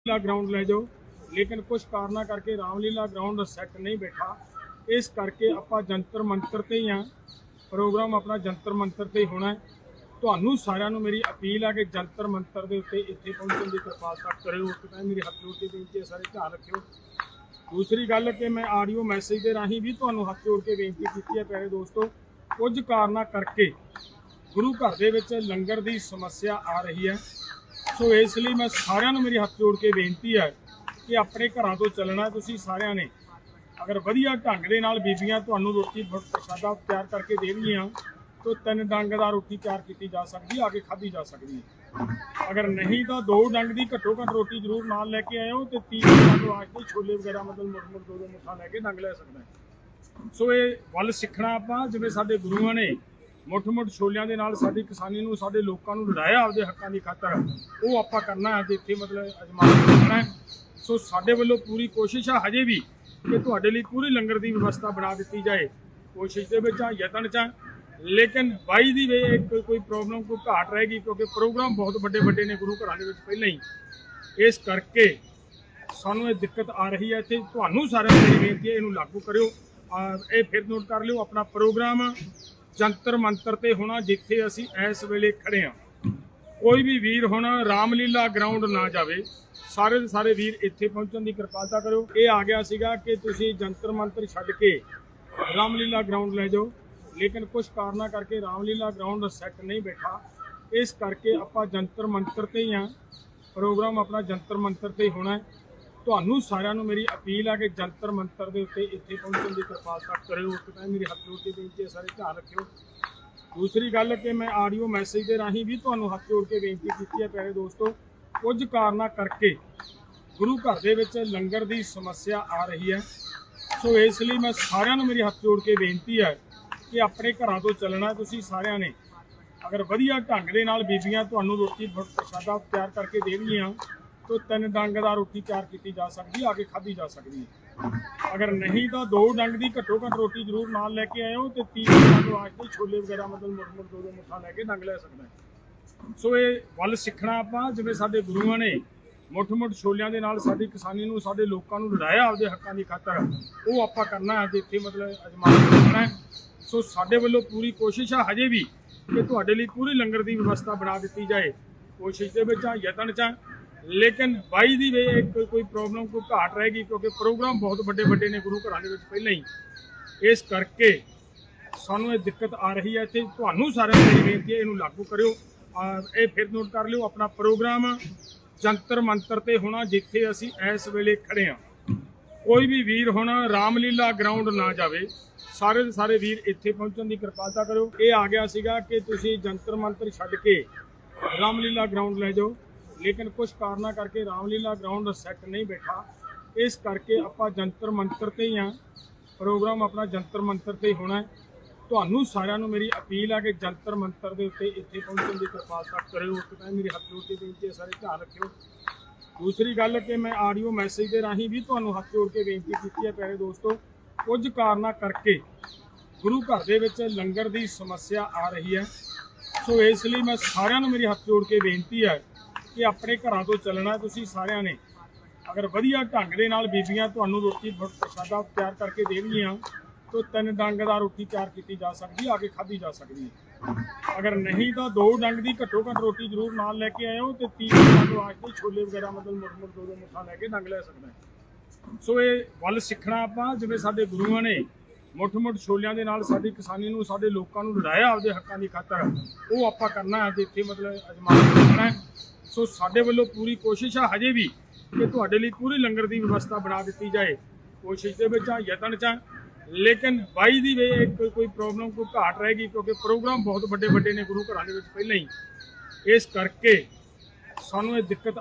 Ramlila ground ਲੈ ਜਾਓ। ਲੇਕਿਨ ਕੁਝ ਕਾਰਨਾਂ ਕਰਕੇ ਰਾਮਲੀਲਾ ਗਰਾਊਂਡ ਸੈੱਟ ਨਹੀਂ ਬੈਠਾ। ਇਸ ਕਰਕੇ ਆਪਾਂ ਜੰਤਰ ਮੰਤਰ ਤੇ ਹੀ ਆ। ਪ੍ਰੋਗਰਾਮ ਆਪਣਾ ਜੰਤਰ ਮੰਤਰ ਤੇ ਹੋਣਾ ਤੁਹਾਨੂੰ ਸਾਰਿਆਂ ਨੂੰ ਮੇਰੀ ਅਪੀਲ ਆ ਕਿ ਜੰਤਰ ਮੰਤਰ ਦੇ ਉੱਤੇ ਇੱਥੇ ਪਹੁੰਚਣ ਦੀ ਕਿਰਪਾਲਤਾ ਕਰਿਓ। ਇੱਕ ਤਾਂ ਮੇਰੀ ਹੱਥ ਜੋੜ ਕੇ ਬੇਨਤੀ ਹੈ, ਸਾਰੇ ਧਿਆਨ ਰੱਖਿਓ। ਦੂਸਰੀ ਗੱਲ ਕਿ ਮੈਂ ਆਡੀਓ ਮੈਸੇਜ ਦੇ ਰਾਹੀਂ ਵੀ ਤੁਹਾਨੂੰ ਹੱਥ ਜੋੜ ਕੇ ਬੇਨਤੀ ਕੀਤੀ ਹੈ, ਪਿਆਰੇ ਦੋਸਤੋ। ਕੁਝ ਕਾਰਨਾਂ ਕਰਕੇ ਗੁਰੂ ਘਰ ਦੇ ਵਿੱਚ ਲੰਗਰ ਦੀ ਸਮੱਸਿਆ ਆ ਰਹੀ ਹੈ। ਸੋ ਇਸ ਲਈ ਮੈਂ ਸਾਰਿਆਂ ਨੂੰ ਮੇਰੀ ਹੱਥ ਜੋੜ ਕੇ ਬੇਨਤੀ ਹੈ ਕਿ ਆਪਣੇ ਘਰਾਂ ਤੋਂ ਚੱਲਣਾ ਤੁਸੀਂ ਸਾਰਿਆਂ ਨੇ। ਅਗਰ ਵਧੀਆ ਢੰਗ ਦੇ ਨਾਲ ਬੀਬੀਆਂ ਤੁਹਾਨੂੰ ਰੋਟੀ ਬ- ਪ੍ਰਸ਼ਾਦਾ ਤਿਆਰ ਕਰਕੇ ਦੇਣਗੀਆਂ ਤਾਂ ਤਿੰਨ ਡੰਗ ਦਾ ਰੋਟੀ ਤਿਆਰ ਕੀਤੀ ਜਾ ਸਕਦੀ ਆ ਕੇ ਖਾਧੀ ਜਾ ਸਕਦੀ ਅਗਰ ਨਹੀਂ ਤਾਂ ਦੋ ਡੰਗ ਦੀ ਘੱਟੋ ਘੱਟ ਰੋਟੀ ਜ਼ਰੂਰ ਨਾਲ ਲੈ ਕੇ ਆਇਓ ਤੇ ਤੀਹ ਡੰਗ ਵਾਸਤੇ ਛੋਲੇ ਵਗੈਰਾ ਮਤਲਬ ਮੁੜ ਮੁੜ ਦੋ ਦੋ ਮੁੱਠਾ ਲੈ ਕੇ ਡੰਗ ਲੈ ਸਕਦਾ ਸੋ ਇਹ ਵੱਲ ਸਿੱਖਣਾ ਆਪਾਂ, ਜਿਵੇਂ ਸਾਡੇ ਗੁਰੂਆਂ ਨੇ ਮੁੱਠ ਮੁੱਠ ਛੋਲਿਆਂ ਦੇ ਨਾਲ ਸਾਡੀ ਕਿਸਾਨੀ ਨੂੰ, ਸਾਡੇ ਲੋਕਾਂ ਨੂੰ ਲੜਾਇਆ ਆਪਦੇ ਹੱਕਾਂ ਦੀ ਖਾਤਰ। ਉਹ ਆਪਾਂ ਕਰਨਾ ਹੈ ਤੇ ਇੱਥੇ ਮਤਲਬ ਅਜਮਾਨ ਕਰਨਾ ਸੋ ਸਾਡੇ ਵੱਲੋਂ ਪੂਰੀ ਕੋਸ਼ਿਸ਼ ਹੈ ਹਜੇ ਵੀ ਕਿ ਤੁਹਾਡੇ ਲਈ ਪੂਰੀ ਲੰਗਰ ਦੀ ਵਿਵਸਥਾ ਬਣਾ ਦਿੱਤੀ ਜਾਏ। ਕੋਸ਼ਿਸ਼ ਦੇ ਵਿੱਚ ਆ, ਯਤਨ ਚ ਹਾਂ। ਲੇਕਿਨ ਬਾਈ ਦੀ ਵੇ ਕੋਈ ਕੋਈ ਪ੍ਰੋਬਲਮ ਕੋਈ ਘਾਟ ਰਹੇਗੀ ਕਿਉਂਕਿ ਪ੍ਰੋਗਰਾਮ ਬਹੁਤ ਵੱਡੇ ਵੱਡੇ ਨੇ ਗੁਰੂ ਘਰਾਂ ਦੇ ਵਿੱਚ ਪਹਿਲਾਂ ਹੀ। ਇਸ ਕਰਕੇ ਸਾਨੂੰ ਇਹ ਦਿੱਕਤ ਆ ਰਹੀ ਹੈ। ਇੱਥੇ ਤੁਹਾਨੂੰ ਸਾਰਿਆਂ ਨੂੰ ਮੇਰੀ ਬੇਨਤੀ ਹੈ, ਇਹਨੂੰ ਲਾਗੂ ਕਰਿਓ। ਇਹ ਫਿਰ ਨੋਟ ਕਰ ਲਿਓ ਆਪਣਾ ਪ੍ਰੋਗਰਾਮ। ਜੰਤਰ ਮੰਤਰ ਤੇ ਹੋਣਾ ਜਿੱਥੇ ਅਸੀਂ ਇਸ ਵੇਲੇ ਖੜੇ ਹਾਂ। ਕੋਈ ਵੀ ਵੀਰ ਹੁਣ ਰਾਮਲੀਲਾ ਗਰਾਊਂਡ ਨਾ ਜਾਵੇ, ਸਾਰੇ ਦੇ ਸਾਰੇ ਵੀਰ ਇੱਥੇ ਪਹੁੰਚਣ ਦੀ ਕਿਰਪਾਲਤਾ ਕਰਿਓ। ਇਹ ਆ ਗਿਆ ਸੀਗਾ ਕਿ ਤੁਸੀਂ ਜੰਤਰ ਮੰਤਰ ਛੱਡ ਕੇ ਰਾਮਲੀਲਾ ਗਰਾਊਂਡ ਲੈ ਜਾਓ। ਲੇਕਿਨ ਕੁਝ ਕਾਰਨਾਂ ਕਰਕੇ ਰਾਮਲੀਲਾ ਗਰਾਊਂਡ ਸੈੱਟ ਨਹੀਂ ਬੈਠਾ। ਇਸ ਕਰਕੇ ਆਪਾਂ ਜੰਤਰ ਮੰਤਰ ਤੇ ਹੀ ਆ ਪ੍ਰੋਗਰਾਮ ਆਪਣਾ ਜੰਤਰ ਮੰਤਰ ਤੇ ਹੀ ਹੋਣਾ ਹੈ। ਤੁਹਾਨੂੰ ਸਾਰਿਆਂ ਨੂੰ ਮੇਰੀ ਅਪੀਲ ਆ ਕਿ ਜੰਤਰ ਮੰਤਰ ਦੇ ਉੱਤੇ ਇੱਥੇ ਪਹੁੰਚਣ ਦੀ ਕਿਰਪਾਲਤਾ ਕਰਿਓ, ਇੱਕ ਤਾਂ ਮੇਰੀ ਹੱਥ ਜੋੜ ਕੇ ਬੇਨਤੀ ਹੈ, ਸਾਰੇ ਧਿਆਨ ਰੱਖਿਓ। ਦੂਸਰੀ ਗੱਲ ਕਿ ਮੈਂ ਆਡੀਓ ਮੈਸੇਜ ਦੇ ਰਾਹੀਂ ਵੀ ਤੁਹਾਨੂੰ ਹੱਥ ਜੋੜ ਕੇ ਬੇਨਤੀ ਕੀਤੀ ਹੈ, ਪਿਆਰੇ ਦੋਸਤੋ, ਕੁਝ ਕਾਰਨਾਂ ਕਰਕੇ ਗੁਰੂ ਘਰ ਦੇ ਵਿੱਚ ਲੰਗਰ ਦੀ ਸਮੱਸਿਆ ਆ ਰਹੀ ਹੈ। ਸੋ ਇਸ ਲਈ ਮੈਂ ਸਾਰਿਆਂ ਨੂੰ ਮੇਰੀ ਹੱਥ ਜੋੜ ਕੇ ਬੇਨਤੀ ਹੈ ਕਿ ਆਪਣੇ ਘਰਾਂ ਤੋਂ ਚੱਲਣਾ ਤੁਸੀਂ ਸਾਰਿਆਂ ਨੇ ਅਗਰ ਵਧੀਆ ਢੰਗ ਦੇ ਨਾਲ ਬੀਬੀਆਂ ਤੁਹਾਨੂੰ ਰੋਟੀ ਬ- ਪ੍ਰਸ਼ਾਦਾ ਤਿਆਰ ਕਰਕੇ ਦੇਣਗੀਆਂ ਤਾਂ ਤਿੰਨ ਡੰਗ ਦਾ ਰੋਟੀ ਤਿਆਰ ਕੀਤੀ ਜਾ ਸਕਦੀ, ਆ ਕੇ ਖਾਧੀ ਜਾ ਸਕਦੀ ਹੈ। ਅਗਰ ਨਹੀਂ ਤਾਂ ਦੋ ਡੰਗ ਦੀ ਘੱਟੋ ਘੱਟ ਰੋਟੀ ਜ਼ਰੂਰ ਨਾਲ ਲੈ ਕੇ ਆਇਓ ਤੇ ਤੀਹ ਡੰਗ ਵਾਸਤੇ ਛੋਲੇ ਵਗੈਰਾ ਮਤਲਬ ਮੁੜ ਮੁੜ ਦੋ ਦੋ ਮੁੱਠਾ ਲੈ ਕੇ ਡੰਗ ਲੈ ਸਕਦਾ ਹੈ। ਸੋ ਇਹ ਵੱਲ ਸਿੱਖਣਾ ਆਪਾਂ, ਜਿਵੇਂ ਸਾਡੇ ਗੁਰੂਆਂ ਨੇ ਮੁੱਠ ਮੁੱਠ ਛੋਲਿਆਂ ਦੇ ਨਾਲ ਸਾਡੀ ਕਿਸਾਨੀ ਨੂੰ, ਸਾਡੇ ਲੋਕਾਂ ਨੂੰ ਲੜਾਇਆ ਆਪਦੇ ਹੱਕਾਂ ਦੀ ਖਾਤਰ, ਉਹ ਆਪਾਂ ਕਰਨਾ ਹੈ ਤੇ ਇੱਥੇ ਮਤਲਬ ਅਜਮਾਨ ਕਰਨਾ ਸੋ ਸਾਡੇ ਵੱਲੋਂ ਪੂਰੀ ਕੋਸ਼ਿਸ਼ ਆ ਹਜੇ ਵੀ ਕਿ ਤੁਹਾਡੇ ਲਈ ਪੂਰੀ ਲੰਗਰ ਦੀ ਵਿਵਸਥਾ ਬਣਾ ਦਿੱਤੀ ਜਾਏ। ਕੋਸ਼ਿਸ਼ ਦੇ ਵਿੱਚ ਆ, ਯਤਨ ਚ ਹਾਂ। ਲੇਕਿਨ ਬਾਈ ਦੀ ਵੇ ਕੋਈ ਕੋਈ ਪ੍ਰੋਬਲਮ ਕੋਈ ਘਾਟ ਰਹੇਗੀ ਕਿਉਂਕਿ ਪ੍ਰੋਗਰਾਮ ਬਹੁਤ ਵੱਡੇ ਵੱਡੇ ਨੇ ਗੁਰੂ ਘਰਾਂ ਦੇ ਵਿੱਚ ਪਹਿਲਾਂ ਹੀ। ਇਸ ਕਰਕੇ ਸਾਨੂੰ ਇਹ ਦਿੱਕਤ ਆ ਰਹੀ ਹੈ ਇੱਥੇ ਤੁਹਾਨੂੰ ਸਾਰਿਆਂ ਨੂੰ ਬੇਨਤੀ ਹੈ, ਇਹਨੂੰ ਲਾਗੂ ਕਰਿਓ ਇਹ ਫਿਰ ਨੋਟ ਕਰ ਲਿਓ, ਆਪਣਾ ਪ੍ਰੋਗਰਾਮ ਜੰਤਰ ਮੰਤਰ ਤੇ ਹੋਣਾ ਜਿੱਥੇ ਅਸੀਂ ਇਸ ਵੇਲੇ ਖੜੇ ਹਾਂ। ਕੋਈ ਵੀ ਵੀਰ ਹੁਣ ਰਾਮਲੀਲਾ ਗਰਾਊਂਡ ਨਾ ਜਾਵੇ, ਸਾਰੇ ਦੇ ਸਾਰੇ ਵੀਰ ਇੱਥੇ ਪਹੁੰਚਣ ਦੀ ਕਿਰਪਾਲਤਾ ਕਰਿਓ। ਇਹ ਆ ਗਿਆ ਸੀਗਾ ਕਿ ਤੁਸੀਂ ਜੰਤਰ ਮੰਤਰ ਛੱਡ ਕੇ ਰਾਮਲੀਲਾ ਗਰਾਊਂਡ ਲੈ ਜਾਓ। ਲੇਕਿਨ ਕੁਝ ਕਾਰਨਾਂ ਕਰਕੇ ਰਾਮਲੀਲਾ ਗਰਾਊਂਡ ਸੈੱਟ ਨਹੀਂ ਬੈਠਾ। ਇਸ ਕਰਕੇ ਆਪਾਂ ਜੰਤਰ ਮੰਤਰ ਤੇ ਹੀ ਆ। ਪ੍ਰੋਗਰਾਮ ਆਪਣਾ ਜੰਤਰ ਮੰਤਰ ਤੇ ਹੋਣਾ ਤੁਹਾਨੂੰ ਸਾਰਿਆਂ ਨੂੰ ਮੇਰੀ ਅਪੀਲ ਹੈ ਕਿ ਜੰਤਰ ਮੰਤਰ ਦੇ ਉੱਤੇ ਇੱਥੇ ਪਹੁੰਚਣ ਦੀ ਕਿਰਪਾਲਤਾ ਕਰਿਓ। ਇੱਕ ਤਾਂ ਮੇਰੀ ਹੱਥ ਜੋੜ ਕੇ ਬੇਨਤੀ ਹੈ, ਸਾਰੇ ਧਿਆਨ ਰੱਖਿਓ। ਦੂਸਰੀ ਗੱਲ ਕਿ ਮੈਂ ਆਡੀਓ ਮੈਸੇਜ ਦੇ ਰਾਹੀਂ ਵੀ ਤੁਹਾਨੂੰ ਹੱਥ ਜੋੜ ਕੇ ਬੇਨਤੀ ਕੀਤੀ ਹੈ, ਪਿਆਰੇ ਦੋਸਤੋ। ਕੁਝ ਕਾਰਨਾਂ ਕਰਕੇ ਗੁਰੂ ਘਰ ਦੇ ਵਿੱਚ ਲੰਗਰ ਦੀ ਸਮੱਸਿਆ ਆ ਰਹੀ ਹੈ। ਸੋ ਇਸ ਲਈ ਮੈਂ ਸਾਰਿਆਂ ਨੂੰ ਮੇਰੀ ਹੱਥ ਜੋੜ ਕੇ ਬੇਨਤੀ ਹੈ ਕਿ ਆਪਣੇ ਘਰਾਂ ਤੋਂ ਚੱਲਣਾ ਤੁਸੀਂ ਸਾਰਿਆਂ ਨੇ। ਅਗਰ ਵਧੀਆ ਢੰਗ ਦੇ ਨਾਲ ਬੀਬੀਆਂ ਤੁਹਾਨੂੰ ਰੋਟੀ ਬ- ਪ੍ਰਸ਼ਾਦਾ ਤਿਆਰ ਕਰਕੇ ਦੇਣਗੀਆਂ ਤਾਂ ਤਿੰਨ ਡੰਗ ਦਾ ਰੋਟੀ ਤਿਆਰ ਕੀਤੀ ਜਾ ਸਕਦੀ ਆ ਕੇ ਖਾਧੀ ਜਾ ਸਕਦੀ ਹੈ ਅਗਰ ਨਹੀਂ ਤਾਂ ਦੋ ਡੰਗ ਦੀ ਘੱਟੋ ਘੱਟ ਰੋਟੀ ਜ਼ਰੂਰ ਨਾਲ ਲੈ ਕੇ ਆਇਓ ਤੇ ਤੀਹ ਡੰਗ ਵਾਸਤੇ ਛੋਲੇ ਵਗੈਰਾ ਮਤਲਬ ਮੁੜ ਮੁੜ ਦੋ ਦੋ ਮੁੱਠਾ ਲੈ ਕੇ ਡੰਗ ਲੈ ਸਕਦਾ ਸੋ ਇਹ ਵੱਲ ਸਿੱਖਣਾ ਆਪਾਂ, ਜਿਵੇਂ ਸਾਡੇ ਗੁਰੂਆਂ ਨੇ ਮੁੱਠ ਮੁੱਠ ਛੋਲਿਆਂ ਦੇ ਨਾਲ ਸਾਡੀ ਕਿਸਾਨੀ ਨੂੰ, ਸਾਡੇ ਲੋਕਾਂ ਨੂੰ ਲੜਾਇਆ ਆਪਦੇ ਹੱਕਾਂ ਦੀ ਖਾਤਰ, ਉਹ ਆਪਾਂ ਕਰਨਾ ਹੈ ਤੇ ਇੱਥੇ ਮਤਲਬ ਅਜਮਾਨ ਕਰਨਾ ਹੈ। ਸੋ ਸਾਡੇ ਵੱਲੋਂ ਪੂਰੀ ਕੋਸ਼ਿਸ਼ ਆ ਹਜੇ ਵੀ ਕਿ ਤੁਹਾਡੇ ਲਈ ਪੂਰੀ ਲੰਗਰ ਦੀ ਵਿਵਸਥਾ ਬਣਾ ਦਿੱਤੀ ਜਾਏ ਕੋਸ਼ਿਸ਼ ਦੇ ਵਿੱਚ ਆ, ਯਤਨ ਚ ਹਾਂ। ਲੇਕਿਨ ਬਾਈ ਦੀ ਵੇ ਕੋਈ ਕੋਈ ਪ੍ਰੋਬਲਮ ਕੋਈ ਘਾਟ ਰਹੇਗੀ ਕਿਉਂਕਿ ਪ੍ਰੋਗਰਾਮ ਬਹੁਤ ਵੱਡੇ ਵੱਡੇ ਨੇ ਗੁਰੂ ਘਰਾਂ ਦੇ ਵਿੱਚ ਪਹਿਲਾਂ ਹੀ ਇਸ ਕਰਕੇ ਸਾਨੂੰ ਇਹ ਦਿੱਕਤ